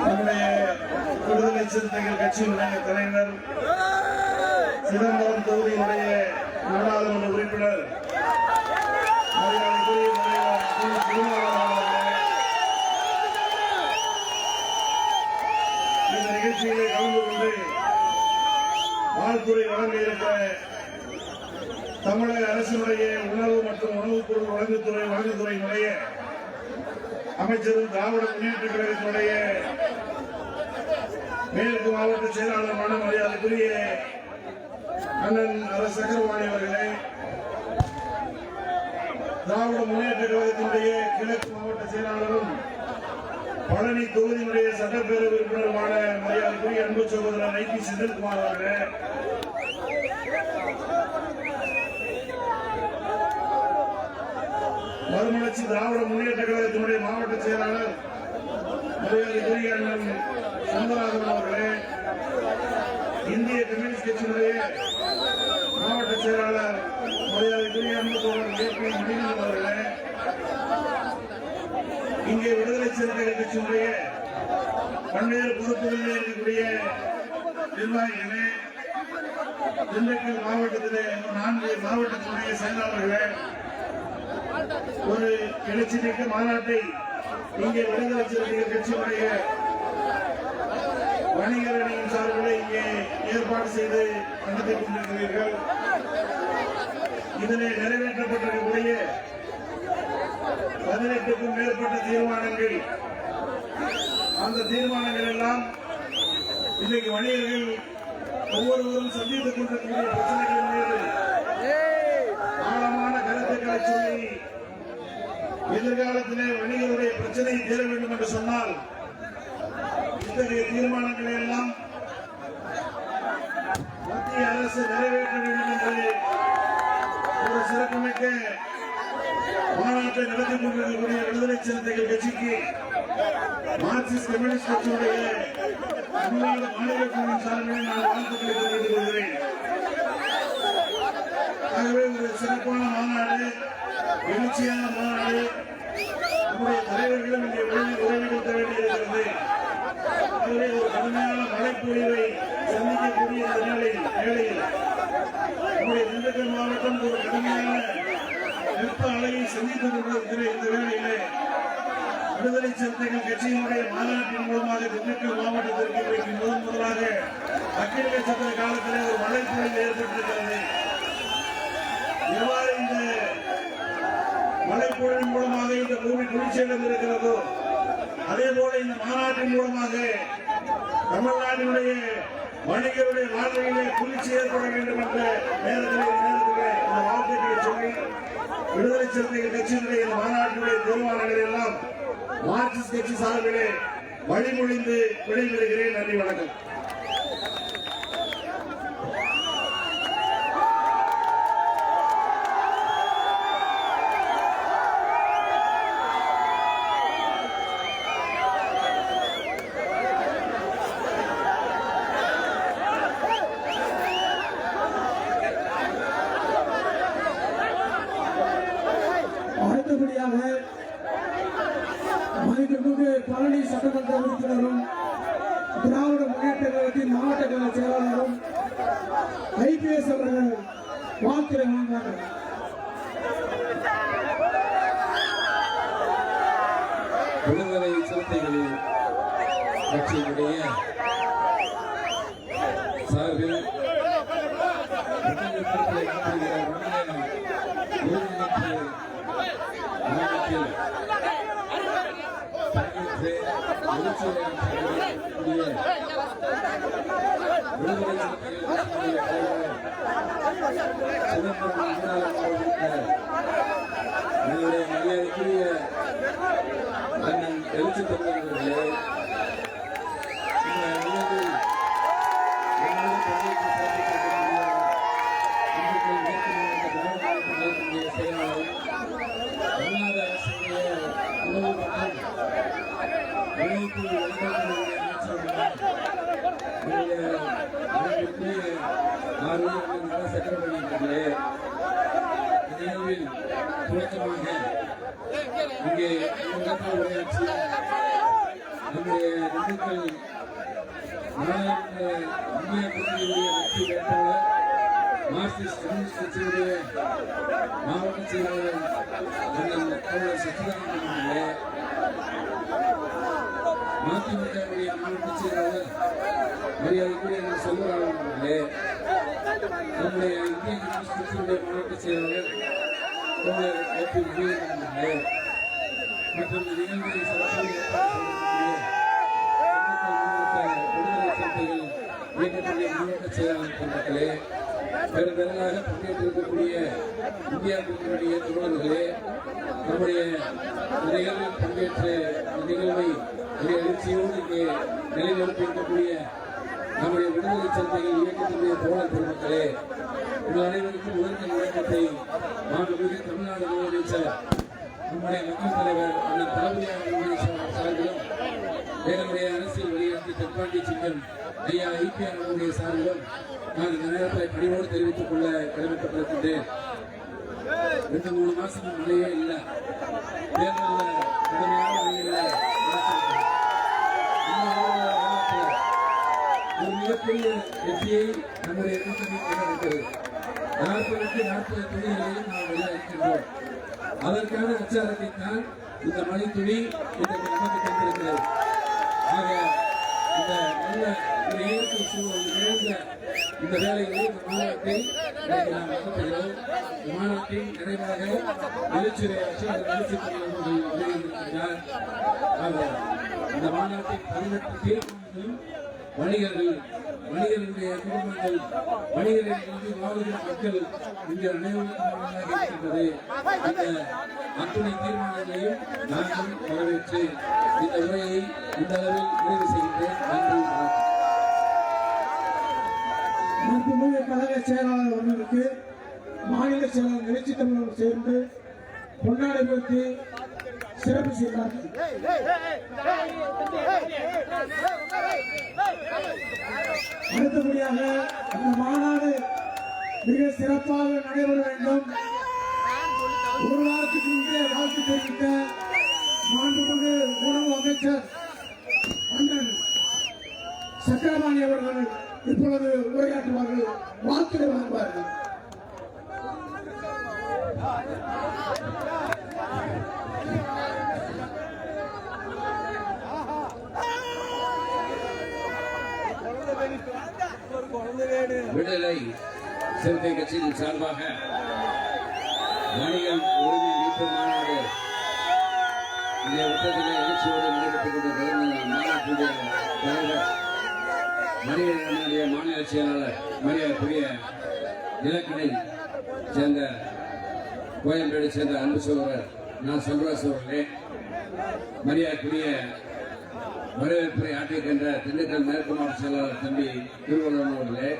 நம்முடைய விடுதலை சிறுத்தைகள் கட்சியினுடைய தலைவர் சிதம்பரம் தொகுதியினுடைய நாடாளுமன்ற உறுப்பினர் இந்த நிகழ்ச்சியிலே கலந்து கொண்டு வாழ்த்துறை வழங்க இருக்கிற தமிழக அரசினுடைய உணவு மற்றும் உணவுப் பொருள் வழங்குத்துறை வழங்குத்துறையினுடைய அமைச்சரும் திராவிட முன்னேற்ற கழகத்தினுடைய மேற்கு மாவட்ட செயலாளருமான மரியாதைக்குரிய அண்ணன் அரசு சக்கரவாணி அவர்களே திராவிட முன்னேற்ற கழகத்தினுடைய கிழக்கு மாவட்ட செயலாளரும் பழனி தொகுதியினுடைய சட்டப்பேரவை உறுப்பினருமான மரியாதைக்குரிய அன்பு சகோதரர் ஐ பி செந்தில்குமார் அவர்களே மறுமலர்ச்சி திராவிட முன்னேற்ற கழகத்தினுடைய மாவட்ட செயலாளர் மரியாதைக்குரிய அண்ணன் அவர்களே இந்திய கம்யூனிஸ்ட் கட்சியினுடைய மாவட்ட செயலாளர் மரியாதை அன்பு தோழர் மணிகண்டன் அவர்களே இங்கே விடுதலை சிறுத்தைகள் கட்சியினுடைய பல்வேறு பொறுப்புகளில் இருக்கக்கூடிய நிர்வாகிகளே திண்டுக்கல் மாவட்டத்திலே நான்கு மாவட்டத்தினுடைய செயலாளர்களே ஒரு எழுச்சி மாநாட்டை இங்கே விடுதலை சிறுத்தைகள் கட்சியினுடைய வணிகர் அணியின் சார்பில் இங்கே ஏற்பாடு செய்து நடத்தி கொண்டிருக்கிறீர்கள் இதில் நிறைவேற்றப்பட்டிருக்கக்கூடிய பதினெட்டுக்கும் மேற்பட்ட தீர்மானங்கள். அந்த தீர்மானங்கள் எல்லாம் இன்றைக்கு வணிகர்கள் ஒவ்வொருவரும் சந்தித்துக் கொண்டிருக்கக்கூடிய பிரச்சனைகள் மீது சொல்லி எதிர்காலத்திலே வணிகருடைய பிரச்சனையை தீர வேண்டும் என்று சொன்னால் இத்தகைய தீர்மானங்களை எல்லாம் மத்திய அரசு நிறைவேற்ற வேண்டும் என்று ஒரு சிறப்புமிக்க மாநாட்டை நடத்தி கொண்டிருக்கக்கூடிய விடுதலை சிறுத்தைகள் கட்சிக்கு மார்க்சிஸ்ட் கம்யூனிஸ்ட் கட்சியுடைய தமிழ்நாடு மாநில குழுவின் சார்பில் நான் வாழ்த்துக்களை தெரிவித்துக் கொள்கிறேன். ஆகவே ஒரு சிறப்பான மாநாடு எழுச்சியான மாநாடு. நம்முடைய தலைவர்களும் இங்கே உதவி உதவிப்படுத்த வேண்டியிருக்கிறது. ஆகவே ஒரு கடுமையான மழைப்பொழிவை சந்திக்கக்கூடிய இந்த நிலையில் வேளையில் நம்முடைய திண்டுக்கல் மாவட்டம் ஒரு கடுமையான வெப்ப அலையை சந்தித்துக் கொண்டிருக்கிற இந்த வேளையிலே விடுதலை சிறுத்தைகள் கட்சியினுடைய மாநாட்டின் மூலமாக திண்டுக்கல் மாவட்டத்திற்கு இன்றைக்கு முதன் முதலாக அக்கில சத்திர காலத்திலே ஒரு மழைப்பொழிவு ஏற்பட்டிருக்கிறது. எவ்வாறு இந்த மழைப்பொழிவின் மூலமாக இந்த பூமி குளிர்ச்சி இருக்கிறதோ அதே போல இந்த மாநாட்டின் மூலமாக தமிழ்நாட்டினுடைய வணிகருடைய வாழ்க்கையிலே குளிர்ச்சி ஏற்பட வேண்டும் என்ற நேரத்திலே நேரத்திலே இந்த வாழ்த்துக்களை சொல்லி விடுதலை சிறுத்தைகள் கட்சியினுடைய இந்த மாநாட்டினுடைய தீர்மானங்கள் எல்லாம் மார்க்சிஸ்ட் கட்சி சார்பிலே வழிமொழிந்து விடைபெறுகிறேன். நன்றி வணக்கம் அடுத்தபடியாக மதிப்பிற்கு பழனி சட்டமன்ற உறுப்பினரும் திராவிட முன்னேற்ற கழகத்தின் மாவட்ட கழக செயலாளரும் ஐபிஎஸ் அவர்கள் வாழ்த்துறை வழங்குவார்கள் விடுதலை சிறுத்தைகளின் கட்சியினுடைய சார்பில் விடுதலை மரியாதைக்குரிய ಮಾಡಿದ್ದೀನಿ இங்கே உரையாற்றிய நம்முடைய திண்டுக்கல் நாடாளுமன்ற வெற்றி வேட்பாளர் மார்க்சிஸ்ட் கம்யூனிஸ்ட் கட்சியுடைய மாவட்ட செயலாளர் அண்ணன் தோழர் சச்சிதானந்தன் அவர்களே மதிமுகவுடைய மாவட்ட செயலாளர் மரியாதைக்குரிய செல்வராமன் அவர்களே நம்முடைய இந்திய கம்யூனிஸ்ட் கட்சியுடைய மாவட்ட செயலாளர் தோழர் ஏ பி அவர்களே. மற்றும் இந்த நிகழ்வுகளை சிறப்பாக ஏற்பாடு செய்யக்கூடிய திண்டுக்கல் மாவட்ட விடுதலை சிறுத்தைகள் இயக்கத்துடைய மாவட்ட செயலாளர் பெருமக்களே பெருந்திரளாக பங்கேற்றிருக்கக்கூடிய இந்தியா கூட்டணியுடைய தோழர்களே நம்முடைய இந்த நிகழ்வில் பங்கேற்று இந்த நிகழ்வை ஒரு எழுச்சியோடு இங்கே நிலைநிறுத்தியிருக்கக்கூடிய நம்முடைய விடுதலை சிறுத்தைகள் இயக்கத்துடைய தோழர் பெருமக்களே உங்கள் அனைவருக்கும் உயர்ந்த வணக்கத்தை மாண்புமிகு தமிழ்நாடு முதலமைச்சர் நம்முடைய மக்கள் தலைவர் அண்ணன் தளபதியாக சார்பிலும் எங்களுடைய அரசியல் வழிகாட்டி தெற்பாண்டி சிங்கன் ஐயா ஐபிஆர் அவருடைய சார்பிலும் நான் இந்த நேரத்தில் பணிவோடு தெரிவித்துக் கொள்ள கடமைப்பட்டிருக்கின்றேன். ரெண்டு மூணு மாசம் மழையே இல்லை. தேர்தலில் கடுமையான வழியில் ஒரு மிகப்பெரிய வெற்றியை நம்முடைய கூட்டணி பெற்றிருக்கிறது நாற்பதுக்கு நாற்பது தொகுதிகளையும் நாம் வெல்ல இருக்கின்றோம். அதற்கான அச்சாரத்தை தான் இந்த மழை துணி இன்றைக்கு நமக்கு தந்திருக்கிறது. ஆக இந்த நல்ல ஒரு இயற்கை சூழல் நிறைந்த இந்த வேலைகளை இந்த இன்றைக்கு நாம் நடத்துகிறோம். மாநாட்டின் நிறைவாக அந்த எழுச்சி தலைவர்கள் ஆக இந்த மாநாட்டின் பதினெட்டு தீர்மானங்களும் வணிகர்கள் வணிகர்களுடைய குடும்பங்கள் வணிகர்களிலிருந்து வாழுகிற மக்கள் இங்கே அனைவருக்கும் இருக்கின்றது அந்த அத்துணை தீர்மானங்களையும் நாங்கள் வரவேற்று இந்த உரையை இந்த அளவில் நிறைவு செய்கின்றேன். நன்றி. வணக்கம் மாண்புமிகு கழக செயலாளர் அவர்களுக்கு மாநில செயலாளர் நிகழ்ச்சி தமிழர் சேர்ந்து பொன்னாடை சிறப்பு செய்தார்கள் அடுத்தபடியாக இந்த மாநாடு மிக சிறப்பாக நடைபெற வேண்டும். ஒரு வாரத்துக்கு முன்பே வாழ்த்து தெரிவித்த மாண்புமிகு உணவு அமைச்சர் அண்ணன் சக்கரபாணி அவர்கள் இப்பொழுது உரையாற்றுவார்கள் வாழ்த்துரை வழங்குவார்கள். விடுதலை சிறுத்தை கட்சியின் சார்பாக வணிகர் உரிமை மீட்பு மாநாடு இந்த உத்தரத்திலே எழுச்சியோடு நடைபெற்றுக் கொண்டிருக்கிறது மாநாட்டினுடைய தலைவர் மணிகண்டனுடைய மாநில செயலாளர் மரியாதைக்குரிய இலக்கணை சேர்ந்த கோயம்பேடு சேர்ந்த அன்பு சோழர் நான் செல்வராஜ் அவர்களே மரியாதைக்குரிய வரவேற்பை ஆற்றியிருக்கின்ற திண்டுக்கல் மேற்கு மாவட்ட செயலாளர் தம்பி திருவள்ளுவன் அவர்களே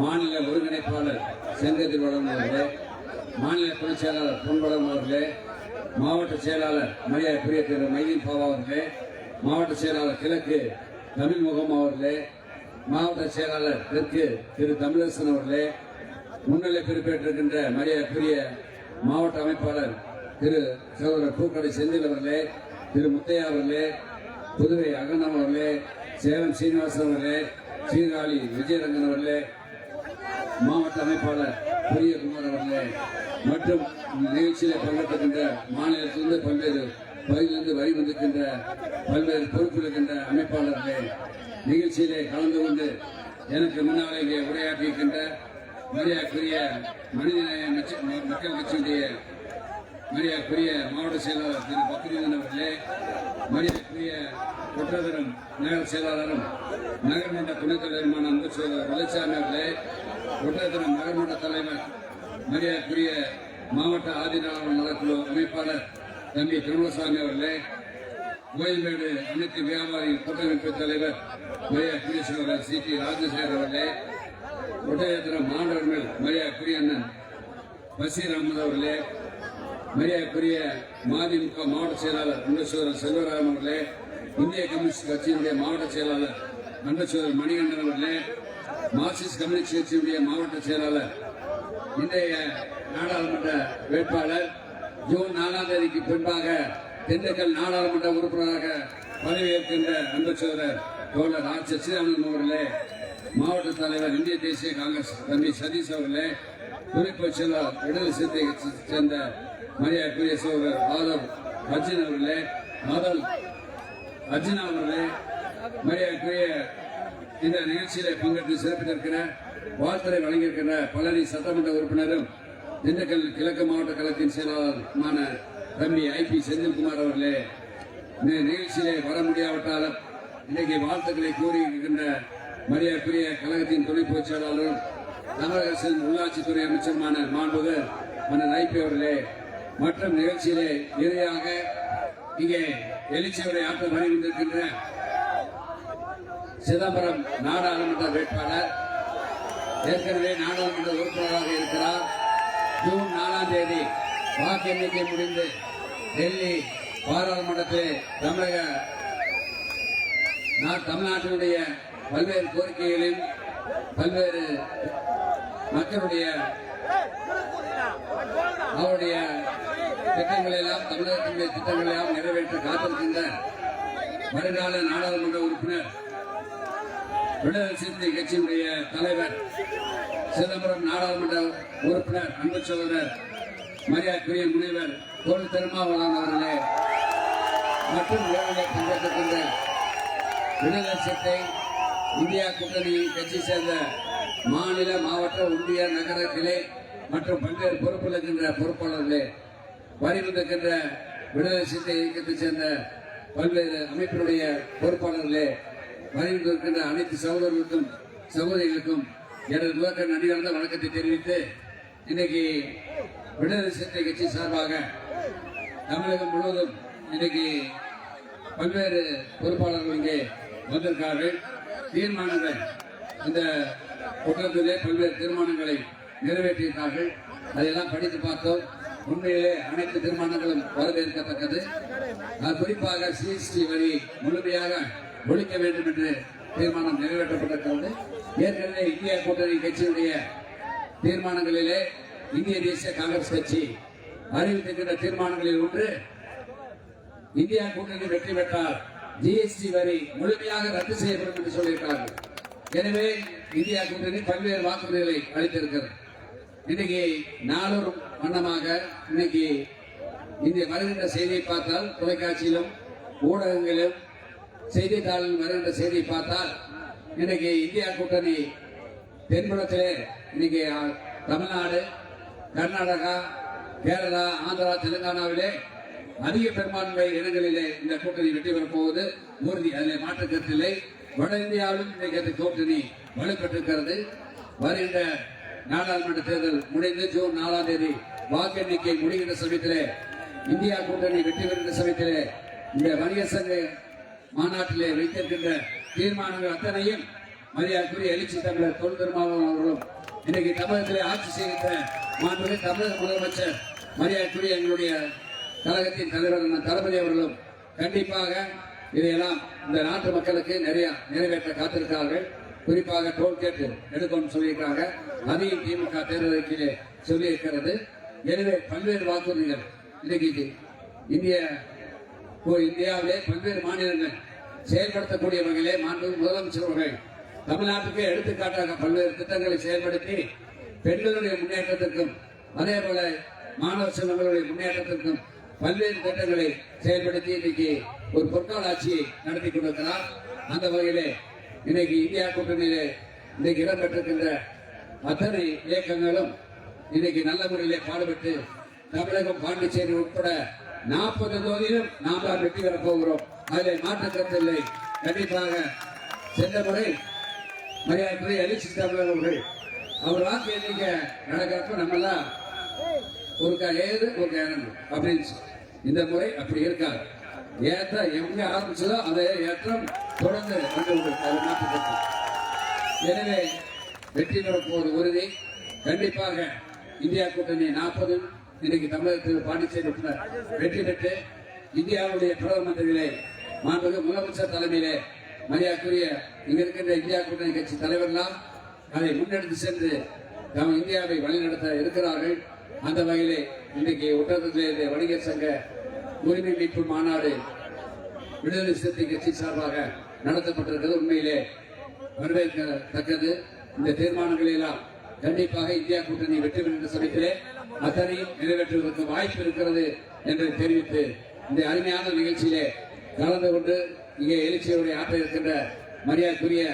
மாநில ஒருங்கிணைப்பாளர் செங்கை திருவள்ளுவன் அவர்களே மாநில துணைச் செயலாளர் பொன்வளம் அவர்களே மாவட்ட செயலாளர் மரியாதைக்குரிய திரு மைதீன் பாபா அவர்களே மாவட்ட செயலாளர் கிழக்கு தமிழ் முகம் அவர்களே மாவட்ட செயலாளர் தெற்கு திரு தமிழரசன் அவர்களே முன்னிலை பொறுப்பேற்றிருக்கின்ற பிரிய மாவட்ட அமைப்பாளர் திரு சகோதரர் பூக்கடை செந்தில் அவர்களே திரு முத்தையா அவர்களே புதுவை அகனம் அவர்களே சேலம் சீனிவாசன் அவர்களே சீராளி விஜயரங்கன் அவர்களே மாவட்ட அமைப்பாளர் பிரியகுமார் அவர்களே மற்றும் நிகழ்ச்சியில் நிகழ்ச்சியில மாநிலத்திலிருந்து பல்வேறு பகுதியிலிருந்து வரி வந்திருக்கின்ற பல்வேறு பொறுப்பில் இருக்கின்ற அமைப்பாளர்களே நிகழ்ச்சியிலே கலந்து கொண்டு எனக்கு முன்னால் இங்கே உரையாற்றியிருக்கின்ற மரியாதைக்குரிய மனிதநேய மக்கள் கட்சியுடைய மரியாதைக்குரிய மாவட்ட செயலாளர் திரு பக்ரீதன் அவர்களே மரியாதைக்குரிய ஒற்றதரும் நகர செயலாளரும் நகர்மன்ற துணைத் தலைவருமான அன்பு செயலாளர் வெள்ளச்சாமி அவர்களே ஒற்றதரும் நகர்மன்ற தலைவர் மரியாதைக்குரிய மாவட்ட ஆதிநாளர் நலக்குழு அமைப்பாளர் தம்பி திருமணசாமி அவர்களே கோயில்மேடு அனைத்து வியாபாரி கூட்டமைப்பு தலைவர் மரியாதை சகோதரர் சி. டி. ராஜசேகர் அவர்களே ஒட்டயத்திரம் மாணவர்கள் மரியாதை அண்ணன் பசீர் அகமது அவர்களே மரியாதைக்குரிய மதிமுக மாவட்ட செயலாளர் அன்பசோதரர் செல்வராமன் அவர்களே இந்திய கம்யூனிஸ்ட் கட்சியினுடைய மாவட்ட செயலாளர் அன்பசோதரர் மணிகண்டன் அவர்களே மார்க்சிஸ்ட் கம்யூனிஸ்ட் கட்சியினுடைய மாவட்ட செயலாளர் இன்றைய நாடாளுமன்ற வேட்பாளர் ஜூன் நாலாம் தேதிக்கு பின்பாக திண்டுக்கல் நாடாளுமன்ற உறுப்பினராக பதவியேற்கின்ற அன்பு தோழர் ஆர் சச்சிதானந்தம் அவர்களே மாவட்ட தலைவர் இந்திய தேசிய காங்கிரஸ் தம்பி சதீஷ் அவர்களே குறிப்பு செயலாளர் விடுதலை சிறுத்தை சேர்ந்த மரியாதைக்குரிய சோகர் ஆதவ் அர்ஜுன் அவர்களே மாதவ் அர்ஜுன் அவர்களே மரியாதைக்குரிய இந்த நிகழ்ச்சியில பங்கேற்று சிறப்பித்திருக்கிற வாழ்த்துறை வழங்கியிருக்கிற பழனி சட்டமன்ற உறுப்பினரும் திண்டுக்கல் கிழக்கு மாவட்ட கழகத்தின் செயலாளருமான தம்பி ஐ பி செந்தில்குமார் அவர்களே இந்த நிகழ்ச்சியிலே வர முடியாவிட்டாலும் இன்னைக்கு வாழ்த்துக்களை கூறியிருக்கின்ற மரியாதைக்குரிய கழகத்தின் துணை பொதுச் செயலாளரும் தமிழக அரசின் உள்ளாட்சித்துறை அமைச்சருமான மாண்புகு மன்னர் ஐபி அவர்களே மற்றும் நிகழ்ச்சியிலே இறுதியாக இங்கே எழுச்சியுரை ஆற்ற வருகின்றிருக்கின்ற சிதம்பரம் நாடாளுமன்ற வேட்பாளர் ஏற்கனவே நாடாளுமன்ற உறுப்பினராக இருக்கிறார். ஜூன் நாலாம் தேதி வாக்கு எண்ணிக்கை முடிந்து டெல்லி பாராளுமன்றத்தில் தமிழக நா- தமிழ்நாட்டினுடைய பல்வேறு கோரிக்கைகளில் பல்வேறு மக்களுடைய அவருடைய திட்டங்களை எல்லாம் தமிழகத்தினுடைய திட்டங்களை எல்லாம் நிறைவேற்ற காத்திருக்கின்ற வருங்கால நாடாளுமன்ற உறுப்பினர் விடுதலை சிறுத்தை கட்சியினுடைய தலைவர் சிதம்பரம் நாடாளுமன்ற உறுப்பினர் அன்பு சோதரர் மரியாதைக்குரிய முனைவர் தொல் திருமாவளவன் அவர்களே மற்றும் விழாவிலே பங்கேற்கின்ற விடுதலை சிறுத்தை இந்தியா கூட்டணி கட்சி சேர்ந்த மாநில மாவட்ட ஒன்றிய நகர கிளை மற்றும் பல்வேறு பொறுப்பில் இருக்கின்ற பொறுப்பாளர்களே வரிவந்திருக்கின்ற விடுதலை சிந்தை இயக்கத்தைச் சேர்ந்த பல்வேறு அமைப்பினுடைய பொறுப்பாளர்களே வரிவந்திருக்கின்ற அனைத்து சகோதரர்களுக்கும் சகோதரிகளுக்கும் எனது முதற்க நடிகர்ந்த வணக்கத்தை தெரிவித்து இன்னைக்கு விடுதலை சிந்தை கட்சி சார்பாக தமிழகம் முழுவதும் இன்னைக்கு பல்வேறு பொறுப்பாளர்கள் இங்கே வந்திருக்கார்கள் தீர்மானங்கள் இந்த கூட்டத்திலே பல்வேறு தீர்மானங்களை நிறைவேற்றியிருக்கார்கள் அதையெல்லாம் படித்து பார்த்தோம். உண்மையிலே அனைத்து தீர்மானங்களும் வரவேற்கத்தக்கது. அது குறிப்பாக சிஎஸ்டி வரி முழுமையாக ஒழிக்க வேண்டும் என்று தீர்மானம் நிறைவேற்றப்பட்டிருக்கிறது. ஏற்கனவே இந்திய கூட்டணி கட்சியினுடைய தீர்மானங்களிலே இந்திய தேசிய காங்கிரஸ் கட்சி அறிவித்திருக்கின்ற தீர்மானங்களில் ஒன்று இந்தியா கூட்டணி வெற்றி பெற்றால் ஜிஎஸ்டி வரி முழுமையாக ரத்து செய்யப்படும் என்று சொல்லியிருக்கிறார்கள். எனவே இந்தியா கூட்டணி பல்வேறு வாக்குறுதிகளை அளித்திருக்கிறது. இன்னைக்கு நாளொரு வண்ணமாக இன்னைக்கு இந்த வருகின்ற செய்தியை பார்த்தால் தொலைக்காட்சியிலும் ஊடகங்களிலும் செய்தித்தாளிலும் வருகின்ற செய்தியை பார்த்தால் இன்னைக்கு இந்தியா கூட்டணி தென்புறத்திலே இன்னைக்கு தமிழ்நாடு கர்நாடகா கேரளா ஆந்திரா தெலுங்கானாவிலே அதிக பெரும்பான்மை இடங்களிலே இந்த கூட்டணி வெற்றி பெறப் போவது உறுதி அதில் மாற்றுக்கருத்தில்லை வட இந்தியாவிலும் இன்றைக்கு கூட்டணி வலுப்பெற்றிருக்கிறது. வருகின்ற நாடாளுமன்ற தேர்தல் முடிந்து ஜூன் நாலாம் தேதி வாக்கு எண்ணிக்கை முடிகின்ற சமயத்திலே இந்தியா கூட்டணி வெற்றி பெறுகின்ற சமயத்திலே இந்த வணிக சங்க மாநாட்டிலே வைத்திருக்கின்ற தீர்மானங்கள் அத்தனையும் மரியாதைக்குரிய எழுச்சி தமிழர் தொல் திருமாவளவன் அவர்களும் இன்னைக்கு தமிழகத்திலே ஆட்சி செய்கின்ற மாண்புமிகு தமிழக முதலமைச்சர் மரியாதைக்குரிய எங்களுடைய கழகத்தின் தலைவர் தளபதி அவர்களும் கண்டிப்பாக இதையெல்லாம் இந்த நாட்டு மக்களுக்கு நிறைய நிறைவேற்ற காத்திருக்கிறார்கள். குறிப்பாக டோல்கேட் எடுக்கணும்னு சொல்லியிருக்காங்க அதையும் திமுக தேர்தலுக்கு சொல்லியிருக்கிறது. எனவே பல்வேறு வாக்குறுதிகள் இன்னைக்கு இந்திய இந்தியாவிலே பல்வேறு மாநிலங்கள் செயல்படுத்தக்கூடிய வகையிலே மாண்பு முதலமைச்சர் அவர்கள் தமிழ்நாட்டுக்கு எடுத்துக்காட்டாக பல்வேறு திட்டங்களை செயல்படுத்தி பெண்களுடைய முன்னேற்றத்திற்கும் அதே போல மாணவ செல்வங்களுடைய முன்னேற்றத்திற்கும் பல்வேறு திட்டங்களை செயல்படுத்தி இன்னைக்கு ஒரு பொற்கால ஆட்சியை நடத்தி கொண்டிருக்கிறார். அந்த வகையிலே இன்னைக்கு இந்தியா கூட்டணியிலே இன்னைக்கு இடம்பெற்றிருக்கின்ற அத்தனை இயக்கங்களும் இன்னைக்கு நல்ல முறையிலே பாடுபட்டு தமிழகம் பாண்டிச்சேரி உட்பட நாற்பது தொகுதியிலும் நாம் தான் வெற்றி பெறப் போகிறோம். அதில் மாற்று கண்டிப்பாக சென்ற முறை மரியாதை எழுச்சி தமிழர் அவர்கள் அவர் வாக்கு எண்ணிக்கை நடக்கிறப்ப நம்மெல்லாம் ஒரு க ஏது ஒரு க இறங்கும் அப்படின்னு இந்த முறை அப்படி இருக்காது. ஏற்றம் எங்க ஆரம்பிச்சதோ அந்த ஏற்றம் தொடர்ந்து ஆண்டவர்கள் எனவே வெற்றி பெறப் போவது உறுதி. கண்டிப்பாக இந்தியா கூட்டணி நாற்பது இன்னைக்கு தமிழகத்தில் பாண்டிச்சேரி உட்பட வெற்றி பெற்று இந்தியாவுடைய பிரதம மந்திரிகளை மாண்புமிகு முதலமைச்சர் தலைமையிலே மரியாதைக்குரிய இங்க இருக்கின்ற இந்தியா கூட்டணி கட்சி தலைவர்களாம் அதை முன்னெடுத்து சென்று நாம் இந்தியாவை வழிநடத்த இருக்கிறார்கள். அந்த வகையிலே இன்றைக்கு உத்தரப்பிரதேச வணிகர் சங்க உரிமை மீட்பு மாநாடு விடுதலை சிறுத்தை கட்சி சார்பாக நடத்தப்பட்டிருக்கிறது உண்மையிலே வரவேற்கத்தக்கது. இந்த தீர்மானங்களை எல்லாம் கண்டிப்பாக இந்தியா கூட்டணி வெற்றி பெறுகின்ற சமயத்திலே அத்தனையும் நிறைவேற்றுவதற்கு வாய்ப்பு இருக்கிறது என்று தெரிவித்து இந்த அருமையான நிகழ்ச்சியிலே கலந்து கொண்டு இங்கே எழுச்சியோடைய ஆற்ற இருக்கின்ற மரியாதைக்குரிய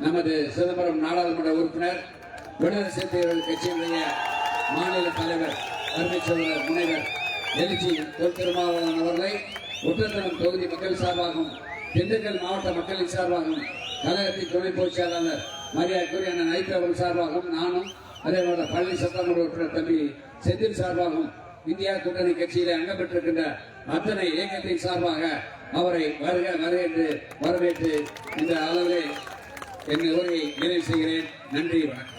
நமது சிதம்பரம் நாடாளுமன்ற உறுப்பினர் விடுதலை சிறுத்தைகள் கட்சியினுடைய மாநில தலைவர் அருமை சகோதரர் முனைவர் எழுச்சி தொல் திருமாவளவன் அவர்களை ஒற்றத்தனம் தொகுதி மக்கள் சார்பாகவும் திண்டுக்கல் மாவட்ட மக்களின் சார்பாகவும் கழகத்தின் துணை பொதுச் செயலாளர் மரியாதைக்குரிய அண்ணன் சார்பாகவும் நானும் அதே போல பழனி சட்டமன்ற உறுப்பினர் தம்பி செந்தில் சார்பாகவும் இந்தியா கூட்டணி கட்சியில் அங்கம் பெற்றிருக்கின்ற அத்தனை இயக்கத்தின் சார்பாக அவரை வருக வருக என்று வரவேற்று இந்த அளவிலே என் உரையை நிறைவு செய்கிறேன். நன்றி வணக்கம்.